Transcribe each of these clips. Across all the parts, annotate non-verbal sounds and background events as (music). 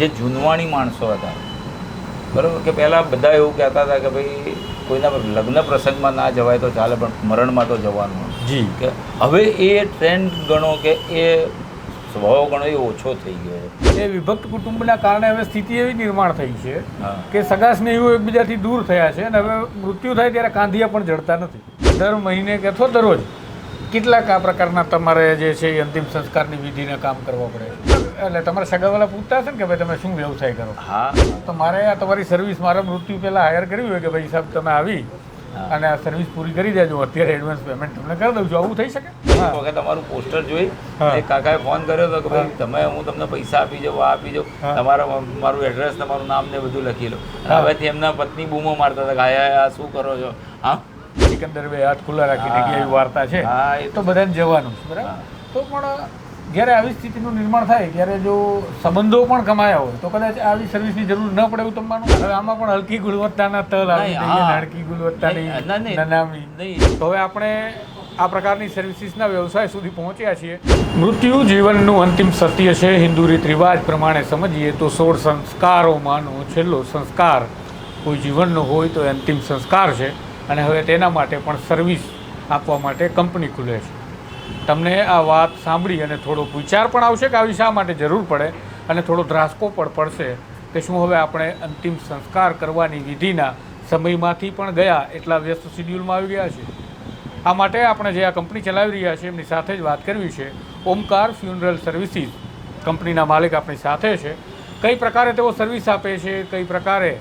જે જૂનવાણી માણસો હતા બરાબર? કે પહેલાં બધા એવું કહેતા હતા કે ભાઈ કોઈના લગ્ન પ્રસંગમાં ના જવાય તો ચાલે પણ મરણમાં તો જવાનું જી. કે હવે એ ટ્રેન્ડ ગણો કે એ સ્વભાવ ગણો એ ઓછો થઈ ગયો છે. એ વિભક્ત કુટુંબના કારણે હવે સ્થિતિ એવી નિર્માણ થઈ છે કે સગા સ્નેહીઓ એકબીજાથી દૂર થયા છે અને હવે મૃત્યુ થાય ત્યારે કાંધિયા પણ જડતા નથી. દર મહિને કે અથવા દરરોજ કેટલાક આ પ્રકારના તમારે જે છે એ અંતિમ સંસ્કારની વિધિને કામ કરવા પડે એટલે તમારા સગાવાલા પૂછતા હશે ને કે ભાઈ તમે શું વ્યવસાય કરો? હા. તો મારે આ તમારી સર્વિસ મારા મૃત્યુ પહેલાં હાયર કરવી હોય કે ભાઈ સાહેબ તમે આવી અને આ સર્વિસ પૂરી કરી દેજો અત્યારે એડવાન્સ પેમેન્ટ તમને કરી દઉં છું. આવું થઈ શકે? વખત તમારું પોસ્ટર જોઈ. એક કાકાએ ફોન કર્યો હતો કે ભાઈ તમે હું તમને પૈસા આપી જાઉં આ આપી જાઉં. તમારા મારું એડ્રેસ તમારું નામ ને બધું લખી લો. હવેથી એમના પત્ની બૂમો મારતા હતા કે આ શું કરો છો? હા. સિકંદર બે હાથ ખુલ્લા રાખીને. એવી વાર્તા છે. હા એ તો બધાને જવાનું બરાબર? તો પણ જ્યારે આવી સ્થિતિનું નિર્માણ થાય ત્યારે જો સંબંધો પણ કમાયા હોય તો કદાચ આવી સર્વિસની જરૂર ન પડે એવું તમારું હવે આમાં પણ હલકી ગુણવત્તાના તલ આવી હલકી ગુણવત્તાની નનામી. નહીં. તો હવે આપણે આ પ્રકારની સર્વિસીસના વ્યવસાય સુધી પહોંચ્યા છીએ. મૃત્યુ જીવનનું અંતિમ સત્ય છે હિન્દુ રીત રિવાજ પ્રમાણે સમજીએ તો સોળ સંસ્કારોમાંનો છેલ્લો સંસ્કાર. કોઈ જીવનનો હોય તો એ અંતિમ સંસ્કાર છે. અને હવે તેના માટે પણ સર્વિસ આપવા માટે કંપની ખુલે છે. તમને આ વાત સાંભળી અને થોડો વિચાર પણ આવશે કે આવી શા માટે જરૂર પડે અને થોડો ધ્રાસકો પણ પડશે કે શું હવે આપણે અંતિમ સંસ્કાર કરવાની વિધિના સમયમાંથી પણ ગયા એટલા વ્યસ્ત શિડ્યુલમાં આવી ગયા છે. આ માટે આપણે જે આ કંપની ચલાવી રહ્યા છે એમની સાથે જ વાત કરવી છે. ઓમકાર ફ્યુનરલ સર્વિસીસ કંપનીના માલિક આપણી સાથે છે. કઈ પ્રકારે તેઓ સર્વિસ આપે છે, કઈ પ્રકારે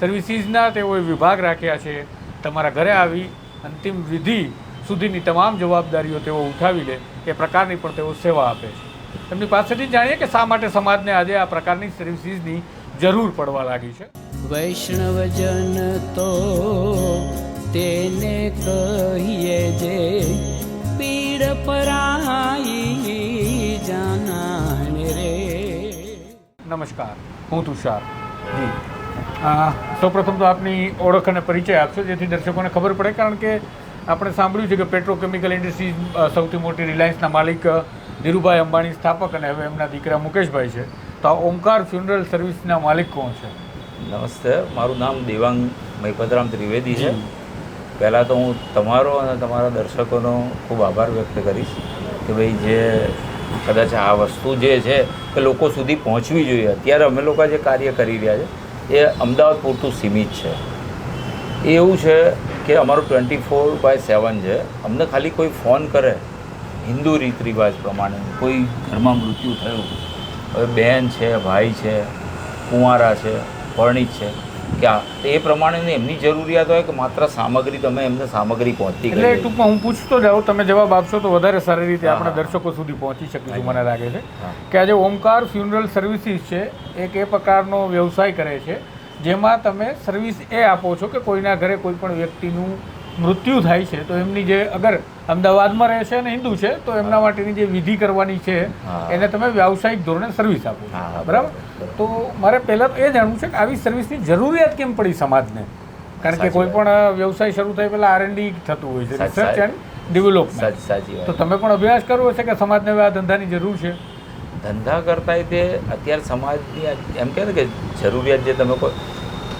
સર્વિસીસના તેઓએ વિભાગ રાખ્યા છે, તમારા ઘરે આવી અંતિમ વિધિ સુધીની તમામ જવાબદારીઓ તેઓ ઉઠાવી લે એ પ્રકારની પણ તેઓ સેવા આપે છે. એમની પાસેથી જાણીએ કે શા માટે સમાજને આજે આ પ્રકારની સર્વિસીસની જરૂર પડવા લાગી છે. વૈષ્ણવજન તો તેને કહીએ જે પીડ પરાઈ જાનાને રે. નમસ્કાર હું તુષાર. જી. સૌપ્રથમ તો આપની ઓળખ અને પરિચય આપશો જેથી દર્શકોને ખબર પડે કારણ કે આપણે સાંભળ્યું છે કે પેટ્રોકેમિકલ ઇન્ડસ્ટ્રીઝ સૌથી મોટી રિલાયન્સના માલિક ધીરુભાઈ અંબાણી સ્થાપક અને હવે એમના દીકરા મુકેશભાઈ છે. તો આ ઓમકાર ફ્યુનરલ સર્વિસના માલિક કોણ છે? નમસ્તે મારું નામ દેવાંગ મહિપતરામ ત્રિવેદી છે. પહેલાં તો હું તમારો અને તમારા દર્શકોનો ખૂબ આભાર વ્યક્ત કરીશ કે ભાઈ જે કદાચ આ વસ્તુ જે છે કે લોકો સુધી પહોંચવી જોઈએ. અત્યારે અમે લોકો જે કાર્ય કરી રહ્યા છે એ અમદાવાદ પૂરતું સીમિત છે. એવું છે કે અમારું ટ્વેન્ટી ફોર બાય સેવન છે. અમને ખાલી કોઈ ફોન કરે. હિન્દુ રીત રિવાજ પ્રમાણે. કોઈ ઘરમાં મૃત્યુ થયું. હવે બેન છે ભાઈ છે કુંવારા છે પરણિત છે. કે આ તો એ પ્રમાણેની એમની જરૂરિયાત હોય કે માત્ર સામગ્રી તમે એમને સામગ્રી પહોંચતી એટલે ટૂંકમાં હું પૂછતો જાઉં તમે જવાબ આપશો તો વધારે સારી રીતે આપણા દર્શકો સુધી પહોંચી શકીશું મને લાગે છે. કે આજે ઓમકાર ફ્યુનરલ સર્વિસીસ છે એક એ પ્રકારનો વ્યવસાય કરે છે. જેમાં તમે સર્વિસ એ આપો છો કે કોઈના ઘરે કોઈ પણ વ્યક્તિનું મૃત્યુ થાય છે તો એમની જે અગર અમદાવાદમાં રહે છે અને હિન્દુ છે તો એમના માટેની જે વિધિ કરવાની છે એને તમે વ્યાવસાયિક ધોરણે સર્વિસ આપો બરાબર. તો મારે પહેલાં તો એ જાણવું છે કે આવી સર્વિસની જરૂરિયાત કેમ પડી સમાજને? કારણ કે કોઈ પણ વ્યવસાય શરૂ થાય પહેલાં આર થતું હોય છે રિસર્ચ એન્ડ ડેવલપમેન્ટ તો તમે પણ અભ્યાસ કરવો છે કે સમાજને હવે આ ધંધાની જરૂર છે? ધંધા કરતા તે અત્યારે સમાજની એમ કહે ને કે જરૂરિયાત જે તમે કહો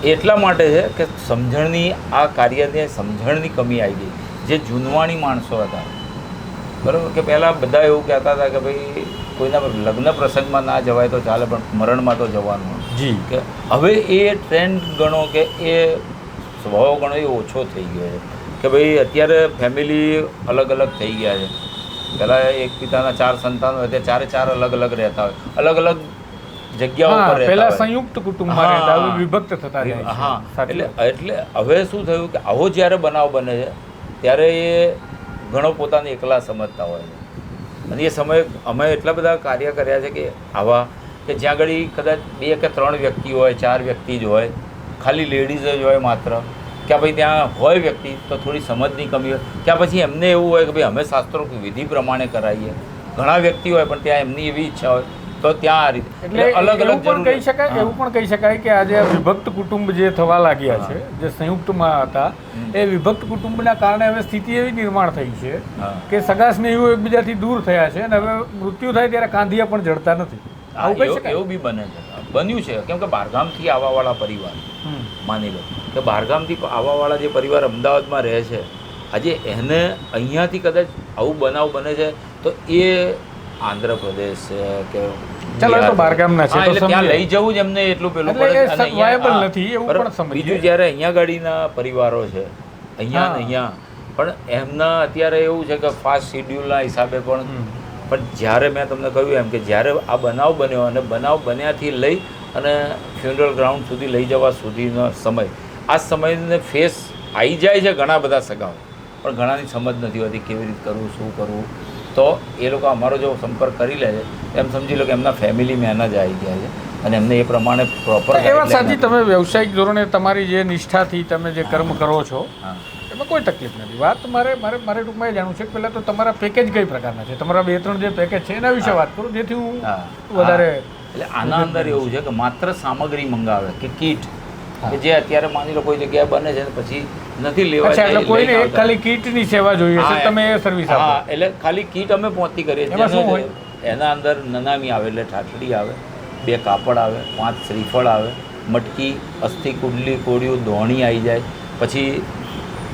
એટલા માટે છે કે સમજણની આ કાર્યને સમજણની કમી આવી ગઈ. જે જૂનવાણી માણસો હતા. બરાબર? કે પહેલાં બધા એવું કહેતા હતા કે ભાઈ કોઈના લગ્ન પ્રસંગમાં ના જવાય તો ચાલે પણ મરણમાં તો જવાનું. જી. કે હવે એ ટ્રેન્ડ ગણો કે એ સ્વભાવ ગણો એ ઓછો થઈ ગયો છે. કે ભાઈ અત્યારે ફેમિલી અલગ અલગ થઈ ગયા છે. પહેલાં એક પિતાના ચાર સંતાન હોય તે ચારે ચાર અલગ અલગ રહેતા હોય. અલગ અલગ જગ્યાઓ પર પહેલા સંયુક્ત કુટુંબમાં રહેતા હવે વિભક્ત થતા જાય હા એટલે એટલે હવે શું થયું કે આવો જ્યારે બનાવ બને છે ત્યારે એ ઘણો પોતાને એકલા સમજતા હોય છે. અને એ સમયે અમે એટલા બધા કાર્ય કર્યા છે કે આવા કે જ્યાં આગળ કદાચ બે કે ત્રણ વ્યક્તિ હોય ચાર વ્યક્તિ જ હોય ખાલી લેડીઝ જ હોય માત્ર. કે ભાઈ ત્યાં હોય વ્યક્તિ તો થોડી સમજની કમી હોય. કે પછી એમને એવું હોય કે ભાઈ અમે શાસ્ત્રો વિધિ પ્રમાણે કરાવીએ. ઘણા વ્યક્તિ હોય પણ ત્યાં એમની એવી ઈચ્છા હોય. તો ત્યાં આ રીતે. એટલે અલગ અલગ પણ કહી શકાય. એવું પણ કહી શકાય કે આજે વિભક્ત કુટુંબ જે થવા લાગ્યા છે જે સંયુક્તમાં હતા એ વિભક્ત કુટુંબના કારણે હવે સ્થિતિ એવી નિર્માણ થઈ છે કે સગા સ્નેહીઓ એકબીજાથી દૂર થયા છે અને હવે મૃત્યુ થાય ત્યારે કાંધિયા પણ જડતા નથી. આવું કહી શકાય? એવું બી બને છે. બન્યું છે કેમ કે બહારગામથી આવવાવાળા પરિવાર માની લો કે બહારગામથી આવવાવાળા જે પરિવાર અમદાવાદમાં રહે છે આજે એને અહીંયાથી કદાચ આવું બનાવ બને છે તો એ આંધ્રપ્રદેશ છે કે ચાલો, તો બહારગામના છે, તો ત્યાં લઈ જવું જ એમને એટલું પેલું પડે નથી, એવું પણ સમજીએ. બીજું જ્યારે અહીંયા ગાડીના પરિવારો છે અહીંયા ને. અહીંયા પણ એમના અત્યારે એવું છે કે ફાસ્ટ શિડ્યુલના હિસાબે પણ. પણ જ્યારે મેં તમને કહ્યું એમ કે જ્યારે આ બનાવ બન્યો અને બનાવ બન્યાથી લઈ અને ફ્યુનરલ ગ્રાઉન્ડ સુધી લઈ જવા સુધીનો સમય આ સમયને ફેસ આવી જાય છે ઘણા બધા સગાઓ. પણ ઘણાની સમજ નથી હોતી કેવી રીતે કરવું શું કરવું. તો એ લોકો અમારો જો સંપર્ક કરી લે છે એમ સમજી લો કે એમના ફેમિલી મેન જ આવી ગયા છે અને એમને એ પ્રમાણે પ્રોપર એ વાત સાચી તમે વ્યવસાયિક ધોરણે તમારી જે નિષ્ઠાથી તમે જે કર્મ કરો છો એમાં કોઈ તકલીફ નથી. વાત મારે મારે મારે ટૂંકમાં એ જાણવું છે કે પહેલાં તો તમારા પેકેજ કઈ પ્રકારના છે? તમારા બે ત્રણ જે પેકેજ છે એના વિશે વાત કરું જેથી હું વધારે એટલે આના અંદર એવું છે કે માત્ર સામગ્રી મંગાવે કે કીટ કે જે અત્યારે માની લો કોઈ જગ્યાએ બને છે પછી નથી લેવા અચ્છા એટલે કોઈને. ખાલી કીટની સેવા જોઈએ છે તમે એ સર્વિસ હા એટલે ખાલી કીટ અમે પહોંચતી કરીએ છીએ. એમાં શું હોય? એના અંદર નનામી આવે એટલે ઠાઠડી આવે બે કાપડ આવે પાંચ શ્રીફળ આવે મટકી અસ્થિ કુંડલી કોળિયું ધોણી આવી જાય. પછી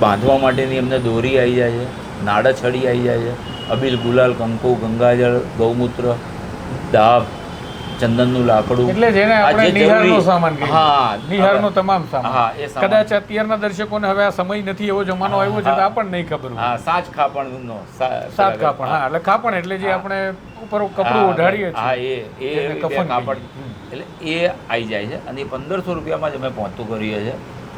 બાંધવા માટેની એમને દોરી આવી જાય છે નાડાછડી આવી જાય છે. અબીલ ગુલાલ કંકુ ગંગાજળ ગૌમૂત્ર દાબ ચંદનનું લાકડું. એટલે જેને આપણે નિહારનો સામાન હા નિહારનો તમામ સામાન. હા એ સામાન. કદાચ અત્યારના દર્શકોને હવે આ સમય નથી એવો જમાનો આવ્યો છે આપણને નહીં ખબર હા સાજ ખાપણનો સા- ખાપણ હા એટલે ખાપણ એટલે જે આપણે ઉપર કપડું ઓઢાડીએ છીએ. હા એ એ કફન કાપડ એટલે એ આવી જાય છે. અને એ પંદરસો રૂપિયામાં જ અમે પહોંચતું કરીએ છીએ.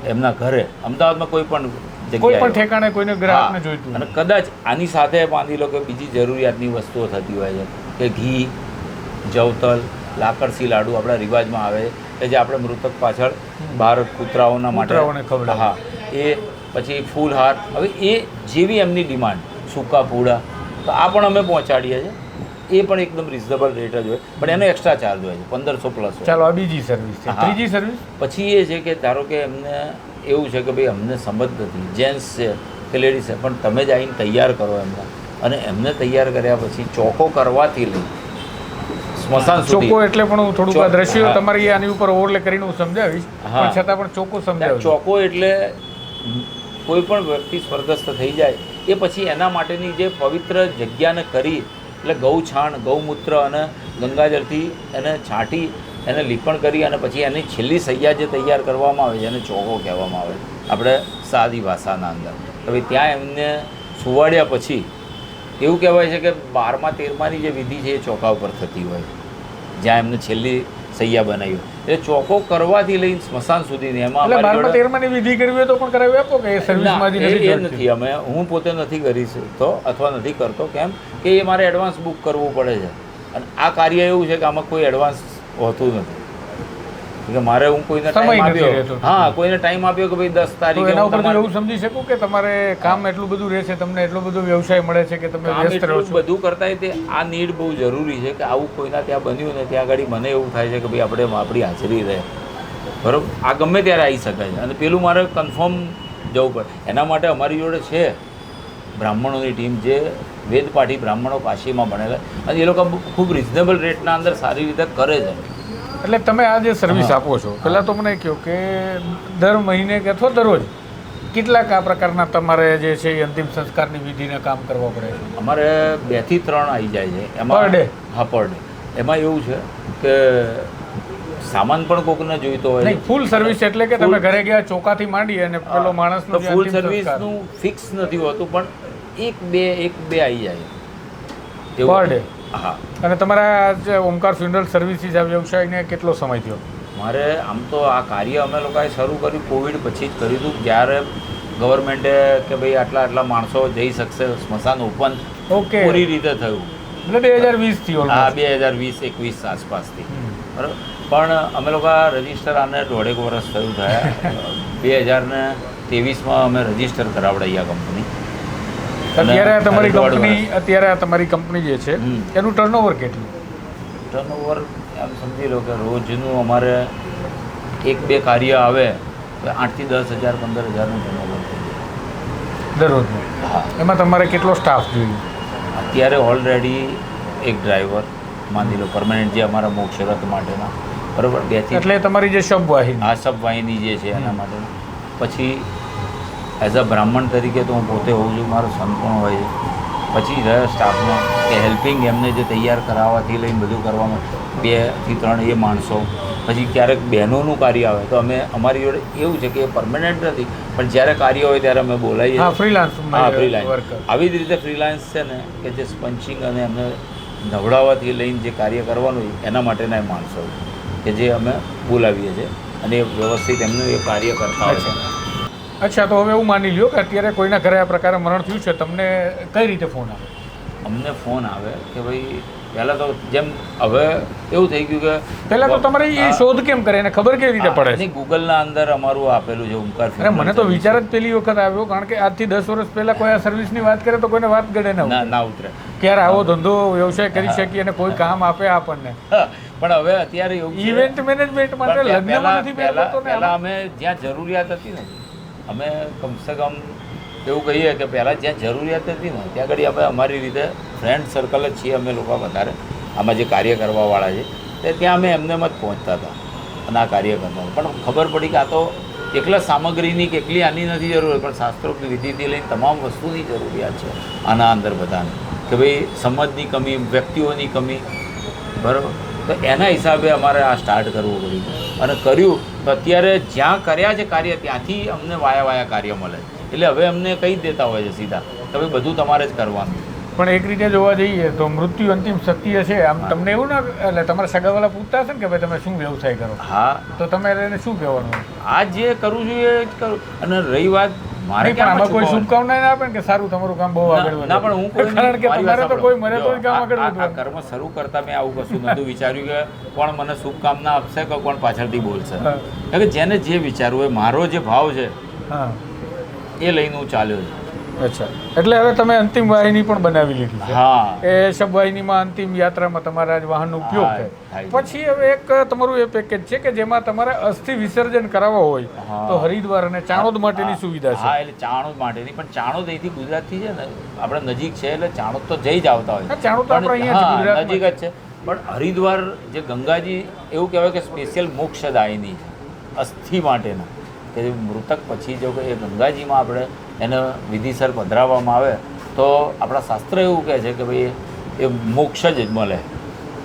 એમના ઘરે. અમદાવાદમાં કોઈ પણ કોઈ પણ ઠેકાણે કોઈને ગ્રાહકને જોઈતું અને કદાચ આની સાથે માની લો કે બીજી જરૂરિયાતની વસ્તુઓ થતી હોય છે કે ઘી જવતલ લાકડસી લાડુ આપણા રિવાજમાં આવે કે જે આપણે મૃતક પાછળ બહાર કૂતરાઓના માટે હા એ પછી ફૂલહાર હવે એ જેવી એમની ડિમાન્ડ સૂકા પૂડા તો આ પણ અમે પહોંચાડીએ છીએ. એ પણ એકદમ રિઝનેબલ રેટ જ હોય પણ એનો એક્સ્ટ્રા ચાર્જ હોય છે પંદરસો પ્લસ ચાલો આ બીજી સર્વિસ છે. ત્રીજી સર્વિસ પછી એ છે કે ધારો કે એમને એવું છે કે ભાઈ અમને સમજ નથી. જેન્ટ્સ છે કે લેડીઝ છે પણ તમે જ આવીને તૈયાર કરો એમને અને એમને તૈયાર કર્યા પછી ચોખ્ખો કરવાથી લઈ સ્મશાન ચોખ્ખો એટલે પણ હું થોડુંક દ્રશ્યો તમારી આની ઉપર ઓવરલે કરીને હું સમજાવીશ. હા. પણ છતાં પણ ચોખ્ખો સમજાવીશ ચોખ્ખો એટલે કોઈ પણ વ્યક્તિ સ્વર્ગસ્થ થઈ જાય એ પછી એના માટેની જે પવિત્ર જગ્યાને કરી એટલે ગૌછાણ ગૌમૂત્ર અને ગંગાજળથી એને છાંટી એને લીપણ કરી અને પછી એની છેલ્લી સૈયા જે તૈયાર કરવામાં આવે છે એને ચોખ્ખો કહેવામાં આવે આપણે સાદી ભાષાના અંદર. હવે ત્યાં એમને સુવાડ્યા પછી એવું કહેવાય છે કે બારમા તેરમાની જે વિધિ છે એ ચોખા ઉપર થતી હોય જ્યાં એમને છેલ્લી સૈયા બનાવી એ એટલે ચોખ્ખો કરવાથી લઈને સ્મશાન સુધીની એમાં બારમા તેરમાની વિધિ કરવી હોય તો પણ કરાવી આપો કે એ? નથી અમે હું પોતે નથી કરી શકતો અથવા નથી કરતો. કેમ કે એ મારે એડવાન્સ બુક કરવું પડે છે. અને આ કાર્ય એવું છે કે આમાં કોઈ એડવાન્સ હોતું નથી. કે મારે હું કોઈને ટાઈમ આપ્યો. હા કોઈને ટાઈમ આપ્યો કે ભાઈ દસ તારીખે એના ઉપર એવું સમજી શકું કે તમારે કામ એટલું બધું રહેશે તમને એટલો બધો વ્યવસાય મળે છે કે તમે વ્યસ્ત રહો છો? બધું કરતા તે આ નીડ બહુ જરૂરી છે કે આવું કોઈના ત્યાં બન્યું ને ત્યાં આગળ મને એવું થાય છે કે ભાઈ આપણે આપણી હાજરી રહે. બરોબર? આ ગમે ત્યારે આવી શકાય છે. અને પેલું મારે કન્ફર્મ જવું પડે. એના માટે અમારી જોડે છે બ્રાહ્મણોની ટીમ જે વેદપાઠી બ્રાહ્મણો કાશીમાં ભણેલા અને એ લોકો ખૂબ રિઝનેબલ રેટના અંદર સારી રીતે કરે છે. એટલે તમે આ જે સર્વિસ આપો છો પહેલાં તો મને કહો કે દર મહિને કે અથવા દરરોજ કેટલાક આ પ્રકારના તમારે જે છે એ અંતિમ સંસ્કારની વિધિને કામ કરવા પડે છે? અમારે બેથી ત્રણ આવી જાય છે. એમાં પર ડે હા પર ડે એમાં એવું છે કે સામાન પણ કોકને જોઈતો હોય ફૂલ સર્વિસ એટલે કે તમે ઘરે ગયા ચોકાથી માંડી અને પેલો માણસનો ફૂલ સર્વિસનું ફિક્સ નથી હોતું પણ એક બે એક બે આવી જાય. પર ડે હા. અને તમારા જે ઓમકાર ફ્યુનરલ સર્વિસીસ આ વ્યવસાયને કેટલો સમય થયો? મારે આમ તો આ કાર્ય અમે લોકોએ શરૂ કર્યું કોવિડ પછી જ કર્યું હતું. જ્યારે ગવર્મેન્ટે કે ભાઈ આટલા આટલા માણસો જઈ શકશે સ્મશાન ઓપન ઓકે પૂરી રીતે થયું. એટલે બે હજાર વીસ થયો હા બે હજાર વીસ એકવીસ આસપાસથી. બરાબર? પણ અમે લોકો રજિસ્ટર આને દોઢેક વર્ષ થયું થયા. (laughs) બે હજાર ને ત્રેવીસમાં અમે રજિસ્ટર કરાવડાવી આ કંપની. અત્યારે આ તમારી કંપની અત્યારે આ તમારી કંપની જે છે. એનું ટર્નઓવર કેટલું? ટર્નઓવર આમ સમજી લો કે રોજનું અમારે એક બે કાર્ય આવે તો આઠથી દસ હજાર પંદર હજારનું ટર્નઓવર દરરોજનું? હા. એમાં તમારે કેટલો સ્ટાફ જોઈએ? અત્યારે ઓલરેડી એક ડ્રાઈવર માની લો પરમાનન્ટ જે અમારા મોક્ષરથ માટેના બરાબર બેથી એટલે તમારી જે શબવાહિની. આ સબ વાહિની જે છે એના માટે પછી એઝ અ બ્રાહ્મણ તરીકે તો હું પોતે હોઉં છું મારો સન પણ હોય છે? પછી રહ્યો સ્ટાફનો કે હેલ્પિંગ એમને જે તૈયાર કરાવવાથી લઈને બધું કરવામાં બેથી ત્રણ એ માણસો. પછી ક્યારેક બહેનોનું કાર્ય આવે તો અમે અમારી જોડે એવું છે કે એ પરમનન્ટ નથી પણ જ્યારે કાર્ય હોય ત્યારે અમે બોલાવીએ હા ફ્રીલાન્સ હા ફ્રીલાન્સ આવી જ રીતે ફ્રીલાન્સ છે ને કે જે સ્પંચિંગ અને એમને નવડાવવાથી લઈને જે કાર્ય કરવાનું હોય એના માટેના માણસો કે જે અમે બોલાવીએ છીએ. અને એ વ્યવસ્થિત એમનું એ કાર્ય કરતા હોય છે. અચ્છા તો હવે એવું માની લ્યો કે અત્યારે કોઈના ઘરે આ પ્રકારે મરણ થયું છે તમને કઈ રીતે ફોન આવે? અમને ફોન આવે કે ભાઈ પહેલાં તો જેમ હવે એવું થઈ ગયું કે પહેલાં તો તમારે એ શોધ કેમ કરે એને ખબર કેવી રીતે પડે? નહીં, ગૂગલના અંદર અમારું આપેલું છે ઓમકાર અરે મને તો વિચાર જ પેલી વખત આવ્યો કારણ કે આજથી દસ વર્ષ પહેલાં કોઈ આ સર્વિસની વાત કરે તો કોઈને વાત ગડે ના ના ઉતરે. ના ઉતરે. કે યાર આવો ધંધો વ્યવસાય કરી શકીએ અને કોઈ કામ આપે આપણને. પણ હવે અત્યારે ઇવેન્ટ મેનેજમેન્ટ માટે લગ્નમાં નથી પહેલા અમે જ્યાં જરૂરિયાત હતી ને અમે કમસે કમ એવું કહીએ કે પહેલાં જ્યાં જરૂરિયાત હતી ને, ત્યાં આગળ અમે અમારી રીતે ફ્રેન્ડ સર્કલ જ છીએ અમે લોકો વધારે. આમાં જે કાર્ય કરવાવાળા છે, તે ત્યાં અમે એમને જ પહોંચતા હતા અને આ કાર્ય કરતા પણ ખબર પડી કે આ તો એકલા સામગ્રીની કે એકલી આની નથી જરૂર પણ શાસ્ત્રોક્ત વિધિથી લઈને તમામ વસ્તુની જરૂરિયાત છે આના અંદર બધાને. કે ભાઈ, સમજની કમી, વ્યક્તિઓની કમી, બરાબર? તો એના હિસાબે અમારે આ સ્ટાર્ટ કરવું પડ્યું. અને કર્યું તો અત્યારે જ્યાં કર્યા છે કાર્ય ત્યાંથી અમને વાયા વાયા કાર્ય મળે. એટલે હવે અમને કહી દેતા હોય છે સીધા કે ભાઈ બધું તમારે જ કરવાનું. પણ એક રીતે જોવા જઈએ તો મૃત્યુ અંતિમ સત્ય છે. આમ તમને એવું ના એટલે તમારા સગાવાલા પૂછતા હશે ને કે ભાઈ તમે શું વ્યવસાય કરો? હા. તો તમે એને શું કહેવાનું? આ જે કરવું જોઈએ એ જ કરું. અને રહી વાત મારે પણ આમાં કોઈ શુભકામના ના આપે ને કે સારું તમારું કામ બહુ આગળ વધે. ના પણ હું કોઈ કારણ કે તમારે તો કોઈ મરે તો કામ આગળ આ કર્મ શરૂ કરતા મેં આવું કશું નતું વિચાર્યું કે કોણ મને શુભકામના આપશે કે કોણ પાછળથી બોલશે. કે જેને જે વિચારવું હોય મારો જે ભાવ છે એ લઈને હું ચાલ્યો છું અચ્છા. એટલે હવે તમે અંતિમ વાહિની પણ બનાવી લીધી છે. હા. એ શબવાહિનીમાં અંતિમ યાત્રામાં તમારા વાહનનો ઉપયોગ થાય પછી હવે એક તમારું એ પેકેજ છે કે જેમાં તમારે અસ્થિ વિસર્જન કરાવવા હોય તો હરિદ્વાર અને ચાણોદ માટેની સુવિધા હા છે એટલે ચાણોદ માટેની. પણ ચાણોદ અહીંથી ગુજરાતથી છે ને આપણે નજીક છે એટલે ચાણોદ તો જઈ જ આવતા હોય. હા, ચાણોદ તો આપણે અહીંયા નજીક જ છે. પણ હરિદ્વાર જે ગંગાજી એવું કહેવાય કે સ્પેશિયલ મોક્ષદાયિની છે. અસ્થિ માટેના. કે મૃતક પછી જો એ ગંગાજીમાં આપણે એને વિધિસર પધરાવવામાં આવે, તો આપણા શાસ્ત્ર એવું કહે છે કે ભાઈ એ મોક્ષ જ મળે.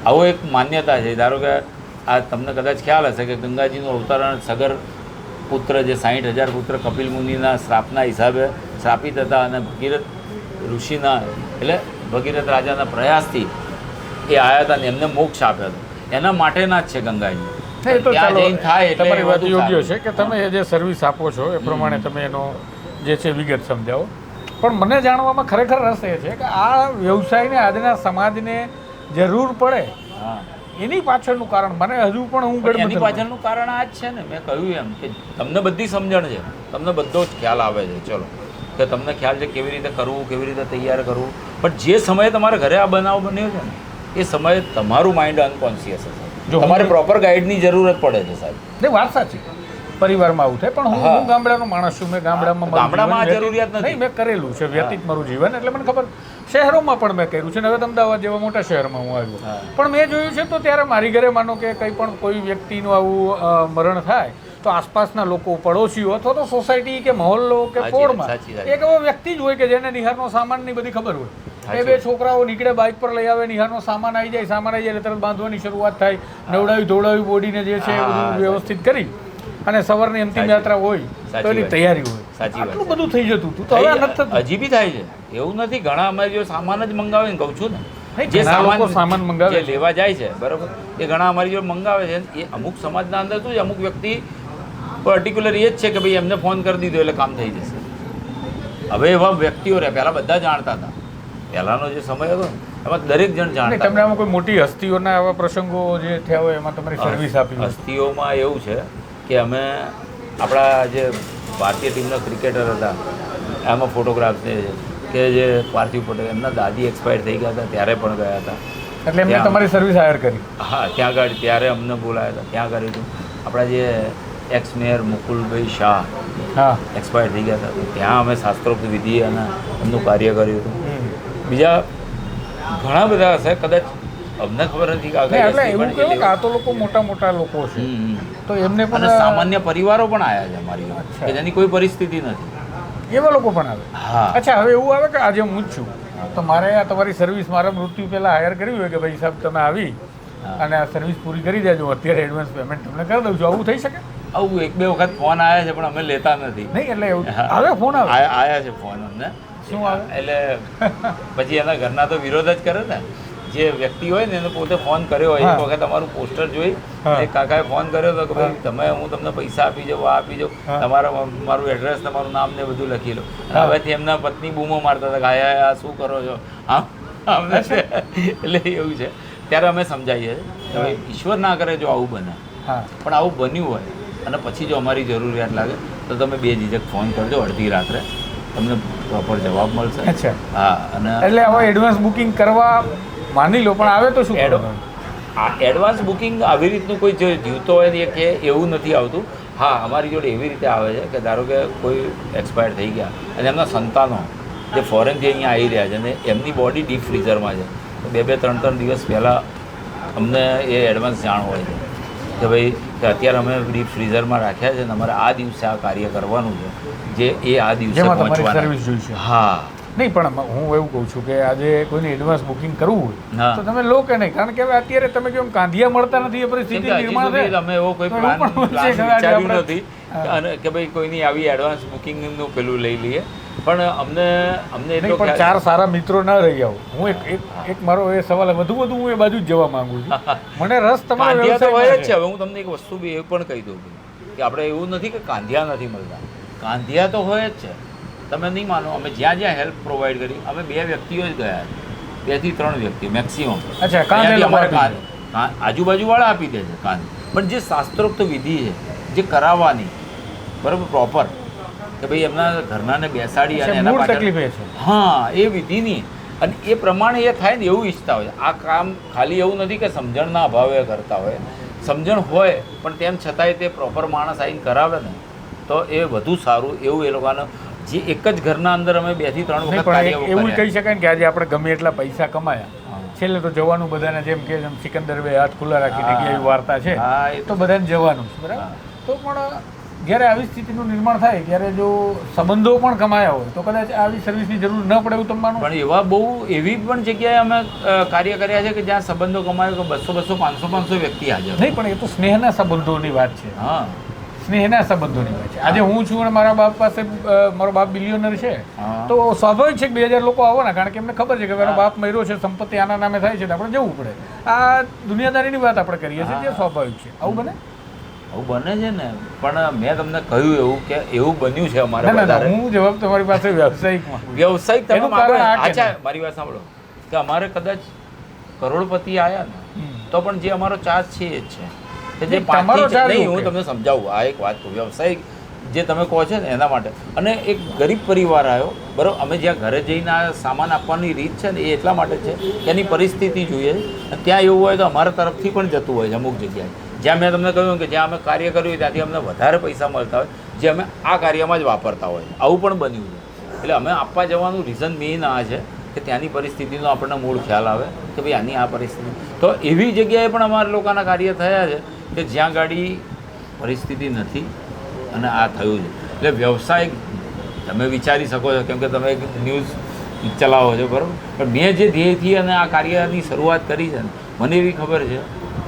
આવો એક માન્યતા છે. ધારો કે આ તમને કદાચ ખ્યાલ હશે કે ગંગાજીનું અવતરણ સગર પુત્ર જે સાહીઠ હજાર પુત્ર કપિલ મુનિના શ્રાપના હિસાબે શ્રાપિત હતા અને ભગીરથ ઋષિના, એટલે ભગીરથ રાજાના પ્રયાસથી એ આવ્યા હતા ને એમને મોક્ષ આપ્યો હતો. એના માટેના જ છે ગંગાજી. એ તો ચાલો થાય તમારી વાત યોગ્ય છે કે તમે જે સર્વિસ આપો છો એ પ્રમાણે તમે એનો જે છે વિગત સમજાવો. પણ મને જાણવામાં ખરેખર રસ એ છે કે આ વ્યવસાયને આજના સમાજને જરૂર પડે એની પાછળનું કારણ. મને હજુ પણ હું એની પાછળનું કારણ આ જ છે ને. મેં કહ્યું એમ કે તમને બધી સમજણ છે. તમને બધો જ ખ્યાલ આવે છે. ચલો. કે તમને ખ્યાલ છે કેવી રીતે કરવું કેવી રીતે તૈયાર કરવું. પણ જે સમયે તમારે ઘરે આ બનાવ બન્યો છે ને એ સમયે તમારું માઇન્ડ અનકોન્શિયસ હશે. હું- તમારે પ્રોપર ગાઈડની જરૂરત પડે છે સાહેબ. નહીં વાત સાચી. પરિવારમાં આવું થાય પણ હું હું. ગામડાનો માણસ છું મેં ગામડામાં ગામડામાં જરૂરિયાત નથી. મેં કરેલું છે વ્યતીત મારું જીવન એટલે મને ખબર શહેરોમાં પણ મેં કર્યું છે ને હવે અમદાવાદ જેવા મોટા શહેરમાં હું આવ્યો. પણ મેં જોયું છે તો ત્યારે મારી ઘરે માનો કે કંઈ પણ કોઈ વ્યક્તિનું આવું મરણ થાય તો આસપાસના લોકો પડોશીઓ અથવા તો સોસાયટી કે મહોલ્લો કે પોળમાં એક એવો વ્યક્તિ જ હોય કે જેને નિહારનો સામાનની બધી ખબર હોય. એ બે છોકરાઓ નીકળે બાઇક પર લઈ આવે નિહારનો સામાન આવી જાય સામાન આવી જાય તરત બાંધવાની શરૂઆત થાય. નવડાવી ધોવડાવી બોડીને જે છે બધું વ્યવસ્થિત કરી. અને સવારની અંતિમ યાત્રા હોય તો એની તૈયારી હોય. સાચી વાત. બધું થઈ જતું હતું. તો હવે નથી હજી બી થાય છે. એવું નથી ઘણા અમારી જો સામાન જ મંગાવે ને કહું છું ને. જે સામાન સામાન મંગાવે લેવા જાય છે બરોબર? એ ઘણા અમારી જોડે મંગાવે છે. એ અમુક સમાજના અંદર શું છે અમુક વ્યક્તિ પર્ટિક્યુલર એ જ છે કે ભાઈ એમને ફોન કરી દીધો એટલે કામ થઈ જશે. હવે એવા વ્યક્તિઓ રહે પહેલાં બધા જાણતા હતા. પહેલાંનો જે સમય હતો એમાં દરેક જણ જાણે જાણતા તમને આમાં કોઈ મોટી હસ્તીઓના આવા પ્રસંગો જે થયા હોય એમાં તમારી સર્વિસ આપી હસ્તીઓમાં એવું છે કે અમે આપણા જે ભારતીય ટીમના ક્રિકેટર હતા એમાં ફોટોગ્રાફ છે કે જે પાર્થિવ પટેલ એમના દાદી એક્સપાયર થઈ ગયા હતા ત્યારે પણ ગયા હતા. એટલે એમને તમારી સર્વિસ હાયર કરી? હા ત્યાં ગાડી ત્યારે અમને બોલાયા હતા ત્યાં હતું આપણા જે એક્સ મેયર મુકુલભાઈ શાહ હા. એક્સપાયર થઈ ગયા હતા ત્યાં અમે શાસ્ત્રોક્ત વિધિ અને એમનું કાર્ય કર્યું હતું. બીજા ઘણા બધા હશે કદાચ અમને ખબર નથી કે આ એટલે એવું પણ કહેવાય એ કે આ તો લોકો મોટા મોટા લોકો છે. તો એમને પણ સામાન્ય પરિવારો પણ આવ્યા છે અમારી કે જેની કોઈ પરિસ્થિતિ નથી. એવા લોકો પણ આવે? હા. અચ્છા હવે એવું આવે કે આજે હું જ છું. તો મારે આ તમારી સર્વિસ મારા મૃત્યુ પહેલાં હાયર કરવી હોય કે ભાઈ સાહેબ તમે આવી અને આ સર્વિસ પૂરી કરી દેજો અત્યારે એડવાન્સ પેમેન્ટ તમને કરી દઉં છું. આવું થઈ શકે? આવું એક બે વખત ફોન આવ્યા છે પણ અમે લેતા નથી. નહીં એટલે એવું હવે આવે ફોન આવે? આયા આયા છે ફોન અમને. શું આવે? એટલે પછી એના ઘરના તો વિરોધ જ કરે ને. જે વ્યક્તિ હોય ને એને પોતે ફોન કર્યો હોય એક વખત તમારું પોસ્ટર જોઈ એક કાકાએ ફોન કર્યો હતો કે ભાઈ તમે હું તમને પૈસા આપી જાઉં આ આપી જાઉં. તમારા મારું એડ્રેસ તમારું નામ ને બધું લખી લો. હવેથી એમના પત્ની બૂમો મારતા હતા કે આ શું કરો છો? આમ આમ છે એટલે એવું છે. ત્યારે અમે સમજાવીએ છીએ. ભાઈ ઈશ્વર ના કરે જો આવું બને. પણ આવું બન્યું હોય અને પછી જો અમારી જરૂરિયાત લાગે તો તમે બે જીજક ફોન કરજો અડધી રાત્રે. તમને પ્રોપર જવાબ મળશે. અચ્છા. હા અને એટલે હવે એડવાન્સ બુકિંગ કરવા માની લો પણ આવે તો શું? આ એડવાન્સ બુકિંગ આવી રીતનું કોઈ જે જીવતો હોય ને એ કે એવું નથી આવતું. હા અમારી જોડે એવી રીતે આવે છે કે ધારો કે કોઈ એક્સપાયર થઈ ગયા અને એમના સંતાનો જે ફોરેનથી અહીંયા આવી રહ્યા છે અને એમની બોડી ડીપ ફ્રીઝરમાં છે. બે બે ત્રણ ત્રણ દિવસ પહેલાં અમને એ એડવાન્સ જાણ હોય છે. કે ભાઈ કે અત્યારે અમે ડીપ ફ્રીઝરમાં રાખ્યા છે તમારે આ દિવસે આ કાર્ય કરવાનું છે જે એ આ દિવસે સર્વિસ જોઈશે. હા. નહીં પણ હું એવું કહું છું કે આજે કોઈને એડવાન્સ બુકિંગ કરવું હોય તો તમે લો કે નહીં? કારણ કે હવે અત્યારે તમે કેમ કાંધિયા મળતા નથી એ પરિસ્થિતિ નિર્માણ થઈ અમે એવો કોઈ પ્લાન વિચાર્યું નથી અને કે ભાઈ કોઈની આવી એડવાન્સ બુકિંગનું પેલું લઈ લઈએ. પણ અમને અમને એટલો નહીં પણ ચાર સારા મિત્રો ના રહી આવું. હું એક એક એક મારો એ સવાલ વધુ વધુ હું એ બાજુ જ જવા માંગુ છું. (laughs) મને રસ તમારો હોય જ છે. હવે હું તમને એક વસ્તુ બી એ પણ કહી દઉં કે આપણે એવું નથી કે કાંધિયા નથી મળતા. કાંધિયા તો હોય જ છે. તમે નહીં માનો અમે જ્યાં જ્યાં હેલ્પ પ્રોવાઈડ કરી અમે બે વ્યક્તિઓ જ ગયા બેથી ત્રણ વ્યક્તિ મેક્સિમમ અચ્છા. આજુબાજુવાળા આપી દે છે કાંધ. પણ જે શાસ્ત્રોક્ત વિધિ છે જે કરાવવાની બરાબર પ્રોપર કે ભાઈ એમના ઘરનાને બેસાડી અને એના પાછળ- તકલીફ એ છે. હા એ વિધિની. અને એ પ્રમાણે એ થાય ને એવું ઈચ્છતા હોય. આ કામ ખાલી એવું નથી કે સમજણના અભાવે કરતા હોય. સમજણ હોય પણ તેમ છતાંય તે પ્રોપર માણસ આવીને કરાવે ને તો એ વધુ સારું એવું એ લોકોને જે એક જ ઘરના અંદર અમે બેથી ત્રણ વખત એવું કહી શકાય ને કે આજે આપણે ગમે એટલા પૈસા કમાયા. છેલ્લે તો જવાનું બધાને જેમ કે સિકંદર બે હાથ ખુલ્લા રાખીને વાર્તા છે હા, એ તો બધાને જવાનું બરાબર? તો પણ જ્યારે આવી સ્થિતિનું નિર્માણ થાય ત્યારે જો સંબંધો પણ કમાયા હોય તો કદાચ આવી સર્વિસની જરૂર ન પડે એવું તમારું પણ એવા બહુ એવી પણ જગ્યાએ અમે કાર્ય કર્યા છે કે જ્યાં સંબંધો કમાયો કે બસો બસો પાંચસો પાંચસો વ્યક્તિ હાજર નહીં પણ એ તો સ્નેહના સંબંધોની વાત છે. હા. સ્નેહના સંબંધોની વાત છે. આજે હું. છું અને મારા બાપ પાસે મારો બાપ બિલિયનર છે તો સ્વાભાવિક છે કે બે હજાર લોકો આવવાના કારણ કે એમને ખબર છે કે મારો બાપ મર્યો છે સંપત્તિ આના નામે થાય છે આપણે જવું પડે. આ દુનિયાદારીની વાત આપણે કરીએ છીએ જે સ્વાભાવિક છે. આવું બને? આવું બને છે ને પણ મેં તમને કહ્યું એવું કે એવું બન્યું છે અમારે હું જવાબ તમારી પાસે વ્યવસાયિકમાં વ્યવસાયિક તમે માગો અચ્છા મારી વાત સાંભળો. કે અમારે કદાચ કરોડપતિ આયા ને તો પણ જે અમારો ચાર્જ છે એ જ છે. કે જે પાંચથી તમારો છે- નહીં હું. તમને સમજાવું આ એક વાત કહું વ્યવસાયિક જે તમે કહો છો ને એના માટે. અને એક ગરીબ પરિવાર આવ્યો બરાબર અમે જ્યાં ઘરે જઈને આ સામાન આપવાની રીત છે ને એ એટલા માટે છે કે એની પરિસ્થિતિ જોઈએ. ત્યાં એવું હોય તો અમારા તરફથી પણ જતું હોય છે અમુક જગ્યાએ. જ્યાં મેં તમને કહ્યું કે જ્યાં અમે કાર્ય કર્યું ત્યાંથી અમને વધારે પૈસા મળતા હોય, જે અમે આ કાર્યમાં જ વાપરતા હોય. આવું પણ બન્યું છે. એટલે અમે આપવા જવાનું રીઝન મેઇન આ છે કે ત્યાંની પરિસ્થિતિનો આપણને મૂળ ખ્યાલ આવે કે ભાઈ આની આ પરિસ્થિતિ. તો એવી જગ્યાએ પણ અમારા લોકોના કાર્ય થયા છે કે જ્યાં ગાડી પરિસ્થિતિ નથી અને આ થયું છે. એટલે વ્યવસાય, તમે વિચારી શકો છો, કેમ કે તમે એક ન્યૂઝ ચલાવો છો, બરાબર? પણ મેં જે ધ્યેયથી અને આ કાર્યની શરૂઆત કરી છે ને, મને એવી ખબર છે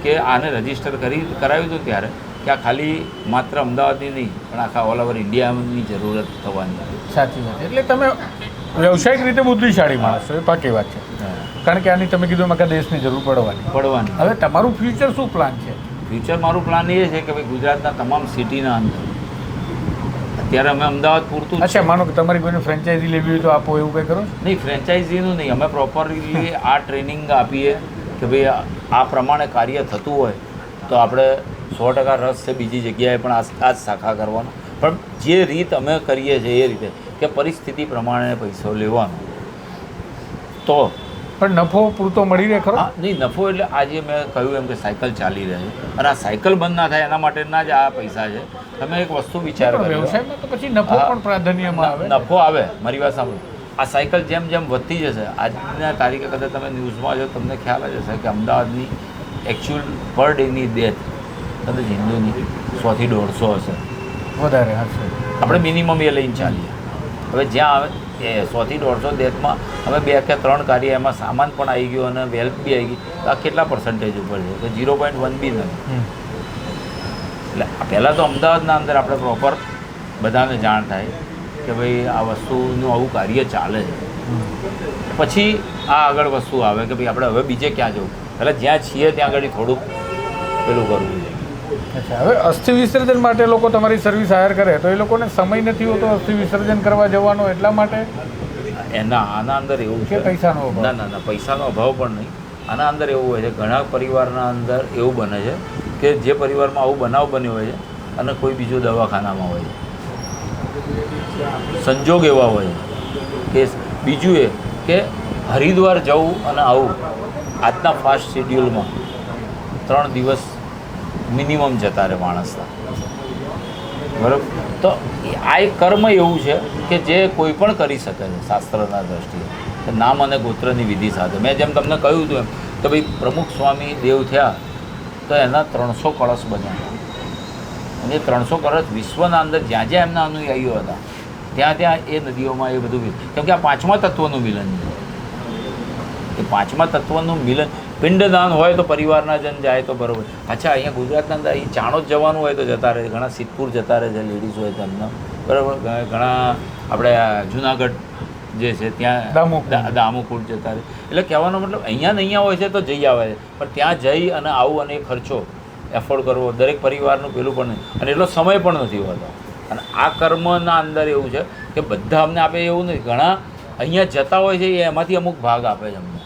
કે આને રજિસ્ટર કરી કરાવ્યું હતું ત્યારે કે આ ખાલી માત્ર અમદાવાદની નહીં પણ આખા ઓલ ઓવર ઇન્ડિયાની જરૂરત થવાની સાચી વાત એટલે તમે વ્યવસાયિક રીતે બુદ્ધિશાળી માણસ એ પાકી વાત છે. કારણ કે આની તમે કીધું એમાં દેશની જરૂર પડવાની. પડવાની. હવે તમારું ફ્યુચર શું પ્લાન છે? ફ્યુચર મારું પ્લાન એ છે કે ભાઈ ગુજરાતના તમામ સિટીના અંદર. અત્યારે અમે અમદાવાદ પૂરતું અચ્છા માનો કે તમારી કોઈને ફ્રેન્ચાઇઝી લેવી હોય તો આપો એવું કંઈ કરો નહીં ફ્રેન્ચાઇઝીનું નહીં. અમે પ્રોપરલી આ ટ્રેનિંગ આપીએ. કે ભાઈ આ- પ્રમાણે કાર્ય થતું હોય તો આપણે સો ટકા રસ છે બીજી જગ્યાએ પણ આ જ શાખા કરવાનો. પણ જે રીત અમે કરીએ છીએ એ રીતે કે પરિસ્થિતિ પ્રમાણે પૈસો લેવાનો. તો પણ નફો પૂરતો મળી રહે ખરો? નહીં નફો એટલે આજે મેં કહ્યું એમ કે સાયકલ ચાલી રહે છે. અને આ સાયકલ બંધ ના થાય એના માટેના જ આ પૈસા છે. તમે એક વસ્તુ વિચારો વ્યવસાયમાં તો પછી નફો. પણ પ્રાધાન્યમાં આવે. નફો આવે મારી વાત સાંભળો. આ સાયકલ જેમ જેમ વધતી જશે આજના તારીખે કદાચ તમે ન્યૂઝમાં જો તમને ખ્યાલ જ હશે કે અમદાવાદની એકચ્યુઅલ પર ડેની ડેથ કદાચ હિન્દુની સોથી દોઢસો હશે. વધારે હશે આપણે મિનિમમ એ લઈને ચાલીએ. હવે જ્યાં આવે એ સોથી દોઢસો ડેથમાં હવે બે કે ત્રણ કાર્ય એમાં સામાન પણ આવી ગયો અને વેલ્થ બી આવી ગઈ. તો આ કેટલા પર્સન્ટેજ ઉપર છે? તો ઝીરો પોઈન્ટ વન બી નથી. એટલે પહેલાં તો અમદાવાદના અંદર આપણે પ્રોપર બધાને જાણ થાય. કે ભાઈ આ વસ્તુનું આવું કાર્ય ચાલે છે. પછી આ આગળ વસ્તુ આવે કે ભાઈ આપણે હવે બીજે ક્યાં જવું? પહેલાં જ્યાં છીએ ત્યાં આગળ થોડુંક પેલું કરવું જોઈએ. અચ્છા હવે અસ્થિ વિસર્જન માટે લોકો તમારી સર્વિસ હાયર કરે તો એ લોકોને સમય નથી હોતો અસ્થિ વિસર્જન કરવા જવાનો એટલા માટે? એના આના અંદર એવું છે. પૈસાનો ના ના ના પૈસાનો અભાવ પણ નહીં. આના અંદર એવું હોય છે ઘણા પરિવારના અંદર એવું બને છે કે જે પરિવારમાં આવું બનાવ બન્યો હોય છે અને કોઈ બીજું દવાખાનામાં હોય છે. સંજોગ એવા હોય કે બીજું એ કે હરિદ્વાર જવું અને આવું આજના ફાસ્ટ શેડ્યુલમાં ત્રણ દિવસ મિનિમમ જતા રહે માણસના. બરાબર? તો આ એક કર્મ એવું છે કે જે કોઈ પણ કરી શકે છે શાસ્ત્રના દ્રષ્ટિએ. નામ અને ગોત્રની વિધિ સાથે. મેં જેમ તમને કહ્યું હતું એમ કે ભાઈ પ્રમુખ સ્વામી દેવ થયા તો એના ત્રણસો કળશ બન્યા. અને ત્રણસો કળશ વિશ્વના અંદર જ્યાં જ્યાં એમના અનુયાયીઓ હતા. ત્યાં ત્યાં એ નદીઓમાં એ બધું કેમ કે આ પાંચમા તત્વનું મિલન છે. એ પાંચમા તત્વનું મિલન પિંડદાન હોય તો પરિવારના જન જાય તો બરોબર. અચ્છા અહીંયા ગુજરાતના અંદર અહીં ચાણોદ જવાનું હોય તો જતા રહે ઘણા સિદ્ધપુર જતા રહે છે લેડીઝ હોય તેમના બરાબર? ઘણા આપણે જુનાગઢ જે છે ત્યાં દામુકુટ જતા રહે. એટલે કહેવાનો મતલબ અહીંયા ને અહીંયા હોય છે તો જઈ આવે છે. પણ ત્યાં જઈ અને આવું અને એ ખર્ચો એફોર્ડ કરવો દરેક પરિવારનું પેલું પણ નહીં. અને એટલો સમય પણ નથી હોતો. અને આ કર્મના અંદર એવું છે કે બધા અમને આપે એવું નથી. ઘણા અહીંયા જતા હોય છે એ એમાંથી અમુક ભાગ આપે છે અમને.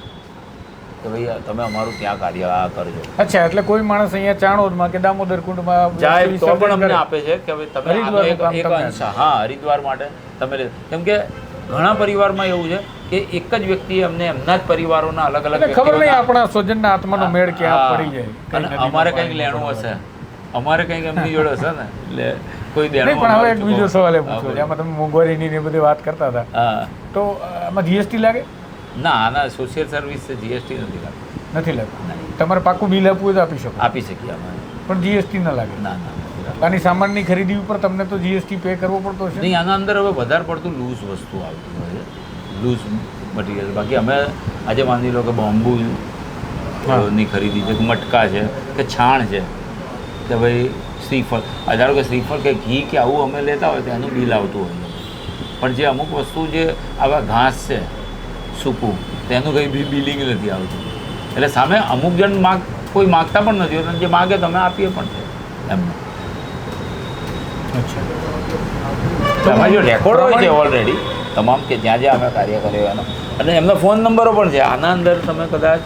કે ભાઈ તમે અમારું ત્યાં કાર્ય આ કરજો. અચ્છા એટલે કોઈ માણસ અહીંયા ચાણોદમાં કે દામોદર કુંડમાં જાય તો પણ અમને આપે છે કે ભાઈ તમે એક અંશ હા હરિદ્વાર માટે તમે કેમ કે ઘણા પરિવારમાં એવું છે કે એક જ વ્યક્તિ અમને એમના જ પરિવારોના અલગ અલગ ખબર નહીં આપણા સ્વજનના આત્માનો મેળ ક્યાં પડી જાય. અને અમારે કંઈક લેણું હશે. અમારે કંઈક એમની જોડે હશે ને. એટલે કોઈ દેણું નહીં પણ હવે એક બીજો સવાલ એ પૂછો. છે આમાં તમે મોંઘવારીની ને એ બધી વાત કરતા હતા. હા. તો આમાં જીએસટી લાગે? ના આના સોશિયલ સર્વિસ છે જીએસટી નથી લાગતું. નથી લાગતું. તમારે પાકું બિલ આપવું હોય તો આપી શકો. આપી શકીએ અમે. પણ જીએસટી ના લાગે. ના ના આની સામાનની ખરીદી ઉપર તમને તો જીએસટી પે કરવો પડતો હશે નહીં આના અંદર હવે વધારે પડતું લૂઝ વસ્તુ આવતી હોય છે. લૂઝ મટીરિયલ બાકી અમે આજે માની લો કે બોમ્બુ ની ખરીદી છે કે મટકા છે કે છાણ છે કે ભાઈ શ્રીફળ. આ ધારો કે શ્રીફળ કે ઘી કે આવું અમે લેતા હોય તો એનું બિલ આવતું હોય. પણ જે અમુક વસ્તુ જે આવા ઘાસ છે સૂકું તેનું કંઈ બી બિલિંગ નથી આવતું. એટલે સામે અમુક જણ માગ કોઈ માગતા પણ નથી હોતા જે માગે તમે આપીએ પણ છે. એમને અચ્છા. અમારી જો રેકોર્ડ હોય છે ઓલરેડી તમામ કે જ્યાં જ્યાં અમે કાર્ય કર્યો એનો. અને એમનો ફોન નંબરો પણ છે. આના અંદર તમે કદાચ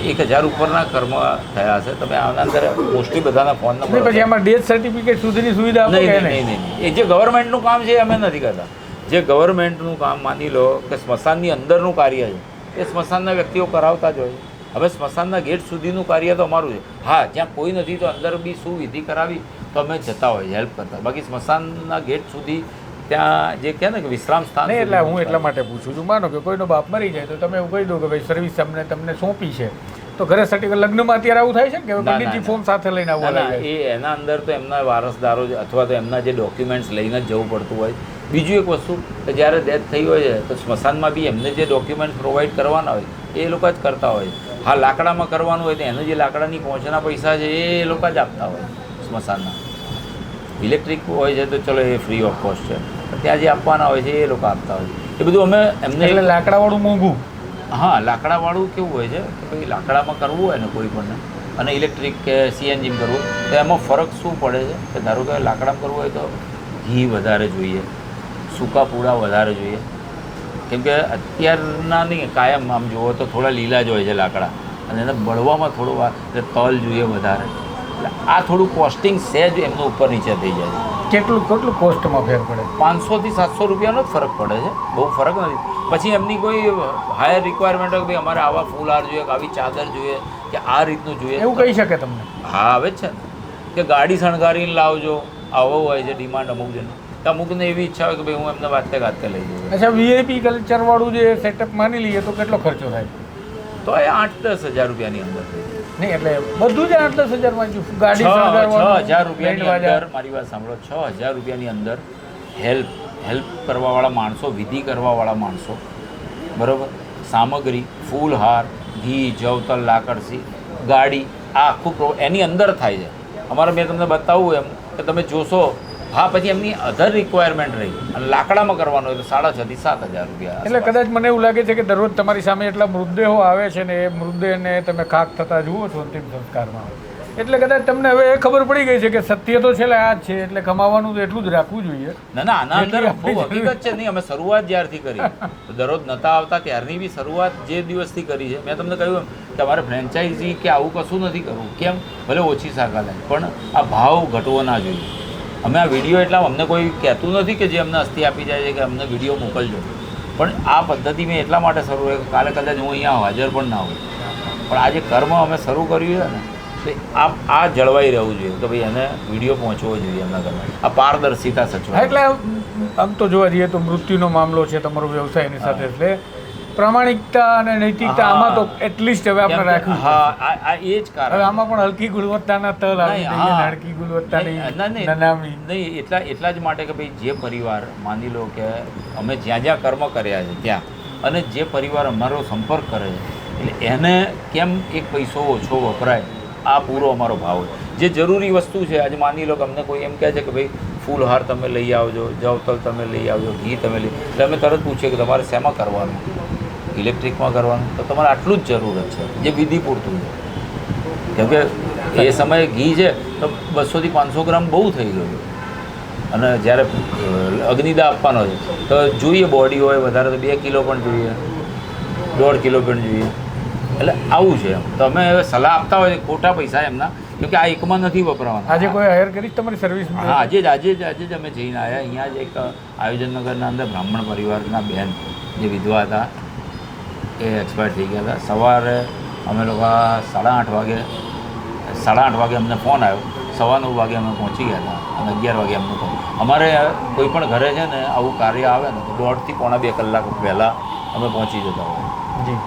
એક હજાર ઉપરના કર્મ થયા છે તમે આના અંદર મોસ્ટલી બધાના ફોન નંબર પછી એમાં ડેથ સર્ટિફિકેટ સુધીની સુવિધા નહીં નહીં નહીં? એ જે ગવર્મેન્ટનું કામ છે એ અમે નથી કરતા. જે ગવર્મેન્ટનું કામ માની લો કે સ્મશાનની અંદરનું કાર્ય છે એ સ્મશાનના વ્યક્તિઓ કરાવતા જ હોય. હવે સ્મશાનના ગેટ સુધીનું કાર્ય તો અમારું છે. હા જ્યાં કોઈ નથી તો અંદર બી શું વિધિ કરાવી તો અમે જતા હોય હેલ્પ કરતા. બાકી સ્મશાનના ગેટ સુધી ત્યાં જે કહે ને કે વિશ્રામ સ્થાન નહીં એટલે હું એટલા માટે પૂછું છું. માનો કે કોઈનો બાપ મરી જાય તો તમે એવું કહી દો કે ભાઈ સર્વિસ અમને તમને સોંપી છે. તો ઘરે સર્ટિફિકેટ લગ્નમાં અત્યારે આવું થાય છે કે પંડિતજી ફોર્મ સાથે લઈને ના, એ એના અંદર તો એમના વારસદારો અથવા તો એમના જે ડોક્યુમેન્ટ્સ લઈને જ જવું પડતું હોય. બીજું એક વસ્તુ કે જ્યારે ડેથ થઈ હોય છે તો સ્મશાનમાં બી એમને જે ડોક્યુમેન્ટ્સ પ્રોવાઈડ કરવાના હોય એ લોકો જ કરતા હોય. હા લાકડામાં કરવાનું હોય તો એને જે લાકડાની પહોંચના પૈસા છે એ લોકો જ આપતા હોય સ્મશાનના ઇલેક્ટ્રિક હોય છે તો ચલો એ ફ્રી ઓફ કોસ્ટ છે. ત્યાં જે આપવાના હોય છે એ લોકો આપતા હોય છે. એ બધું અમે એમને એટલે લાકડાવાળું મોંઘું? હા લાકડાવાળું કેવું હોય છે કે ભાઈ લાકડામાં કરવું હોય ને કોઈ પણ અને ઇલેક્ટ્રિક કે સીએનજીમાં કરવું તો એમાં ફરક શું પડે છે? કે ધારો કે લાકડામાં કરવું હોય તો ઘી વધારે જોઈએ સૂકા પૂડા વધારે જોઈએ. કેમ કે અત્યારના નહીં કાયમ આમ જુઓ તો થોડા લીલા જ હોય છે લાકડા અને એને બળવામાં થોડું એટલે તલ જોઈએ વધારે. એટલે આ થોડું કોસ્ટિંગ સહેજ એમનું ઉપર નીચે થઈ જાય છે. કેટલું કેટલું કોસ્ટમાં ફેર પડે? પાંચસોથી સાતસો રૂપિયાનો જ ફરક પડે છે. બહુ ફરક નથી. પછી એમની કોઈ હાયર રિક્વાયરમેન્ટ હોય કે ભાઈ અમારે આવા ફૂલહાર જોઈએ કે આવી ચાદર જોઈએ કે આ રીતનું જોઈએ. એવું કહી શકે તમને? હા આવે જ છે ને. કે ગાડી શણગારીને લાવજો. આવો હોય છે ડિમાન્ડ અમુક જણ અમુકને એવી ઈચ્છા હોય કે ભાઈ હું એમને વાતે ગાતે લઈ જઉં. અચ્છા વીઆઈપી કલ્ચરવાળું જે સેટઅપ માની લઈએ તો કેટલો ખર્ચો થાય? તો એ આઠ દસ હજાર રૂપિયાની અંદર. થઈ જાય. નહીં એટલે બધું જ આઠ દસ હજારમાં જ ગાડી છ હજાર રૂપિયાની અંદર મારી વાત સાંભળો છ હજાર રૂપિયાની અંદર હેલ્પ હેલ્પ કરવાવાળા માણસો વિધિ કરવાવાળા માણસો બરોબર? સામગ્રી ફૂલહાર ઘી જવતલ લાકડસી ગાડી આ આખું એની અંદર થાય છે. અમારે મેં તમને બતાવું એમ કે તમે જોશો હા પછી એમની અધર રિક્વાયરમેન્ટ રહી. અને લાકડામાં કરવાનો હોય તો સાડા છ થી સાત હજાર રૂપિયા એટલે કદાચ મને એવું લાગે છે કે દરરોજ તમારી સામે એટલા મૃતદેહો આવે છે ને એ મૃતદેહને તમે ખાક થતા જુઓ છો અંતિમ સંસ્કારમાં. એટલે કદાચ તમને હવે એ ખબર પડી ગઈ છે કે સત્ય તો છેલ્લે આ જ છે એટલે કમાવાનું તો એટલું જ રાખવું જોઈએ. ના ના આના અંદર બહુ હકીકત છે નહીં અમે શરૂઆત જ્યારથી કરી. (laughs) દરરોજ નતા આવતા ત્યારની બી શરૂઆત જે દિવસથી કરી છે. મેં તમને કહ્યું કે ફ્રેન્ચાઇઝી કે આવું કશું નથી કરવું. કેમ? ભલે ઓછી સાકા થાય પણ આ ભાવ ઘટવો ના જોઈએ. અમે આ વીડિયો એટલા અમને કોઈ કહેતું નથી કે જે અમને અસ્થિ આપી જાય છે કે અમને વીડિયો મોકલજો. પણ આ પદ્ધતિ મેં એટલા માટે શરૂ કરી કાલે કદાચ હું અહીંયા હાજર પણ ના હોય પણ આ જે કર્મ અમે શરૂ કર્યું છે ને તો આ આ જળવાઈ રહેવું જોઈએ કે ભાઈ એને વીડિયો પહોંચવો જોઈએ એમના ઘરમાં આ પારદર્શિતા સચવાય એટલે આમ તો જોવા જઈએ તો મૃત્યુનો મામલો છે તમારો વ્યવસાય એની સાથે એટલે પ્રામાણિકતા અને નૈતિકતા આમાં તો એટલીસ્ટ હવે આપણે રાખવું હા આ એ જ હવે કારણ આમાં પણ હલકી ગુણવત્તાના તલ આવી હલકી ગુણવત્તાની નનામી. નહીં એટલા એટલા જ માટે કે ભાઈ જે પરિવાર માની લો કે અમે જ્યાં જ્યાં કર્મ કર્યા છે ત્યાં. અને જે પરિવાર અમારો સંપર્ક કરે છે એટલે એને કેમ એક પૈસો ઓછો વપરાય? આ પૂરો અમારો ભાવ છે. જે જરૂરી વસ્તુ છે આજે માની લો કે અમને કોઈ એમ કહે છે કે ભાઈ ફૂલહાર તમે લઈ આવજો જવતલ તમે લઈ આવજો ઘી તમે લઈ એટલે અમે તરત પૂછીએ કે તમારે શેમાં કરવાનું? ઇલેક્ટ્રિકમાં કરવાનું તો તમારે આટલું જ જરૂરત છે જે વિધિ પૂરતું છે. કેમ કે એ સમયે ઘી છે તો બસોથી પાંચસો ગ્રામ બહુ થઈ ગયું. અને જ્યારે અગ્નિદા આપવાનો છે તો જોઈએ બોડી હોય વધારે તો બે કિલો પણ જોઈએ દોઢ કિલો પણ જોઈએ. એટલે આવું છે એમ. તમે હવે સલાહ આપતા હોય ખોટા પૈસા એમના કેમકે આ એકમાં નથી વપરાવાના. આજે કોઈ હાયર કરી તમારી સર્વિસ હા આજે જ આજે જ આજે જ અમે જઈને આવ્યા અહીંયા જ એક આયોજનનગરના અંદર બ્રાહ્મણ પરિવારના બેન જે વિધવા હતા એ એક્સપાયર થઈ ગયા હતા સવારે અમે લોકો સાડા આઠ વાગે, સાડા આઠ વાગે અમને ફોન આવ્યો. સવા નવ વાગે અમે પહોંચી ગયા હતા અને અગિયાર વાગે અમને ફોન અમારે કોઈ પણ ઘરે છે ને આવું કાર્ય આવે ને તો દોઢથી પોણા બે કલાક પહેલાં અમે પહોંચી જતા હોય જી.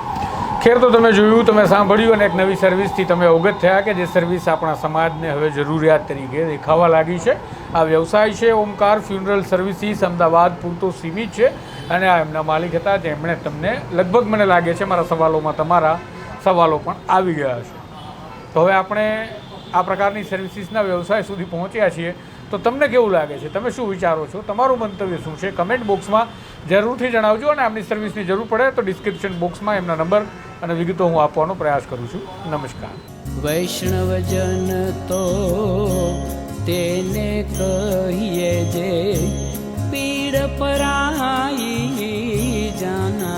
ખેર તો તમે જોયું, તમે સાંભળ્યું અને એક નવી સર્વિસથી તમે અવગત થયા કે જે સર્વિસ આપણા સમાજને હવે જરૂરિયાત તરીકે દેખાવા લાગી છે. આ વ્યવસાય છે, ઓમકાર ફ્યુનરલ સર્વિસીસ અમદાવાદ પૂરતો સીમિત છે. અને આ એમના માલિક હતા જેમણે તમને લગભગ મને લાગે છે મારા સવાલોમાં તમારા સવાલો પણ આવી ગયા છે તો હવે આપણે આ પ્રકારની સર્વિસીસના વ્યવસાય સુધી પહોંચ્યા છીએ. તો તમને કેવું લાગે છે? તમે શું વિચારો છો? તમારું મંતવ્ય શું છે? કમેન્ટ બોક્સમાં જરૂરથી જણાવજો અને આમની સર્વિસની જરૂર પડે તો ડિસ્ક્રિપ્શન બોક્સમાં એમના નંબર અને વિગતો હું આપવાનો પ્રયાસ કરું છું. નમસ્કાર. વૈષ્ણવજન તો તેને કહીએ જે पीड़ पराई जाना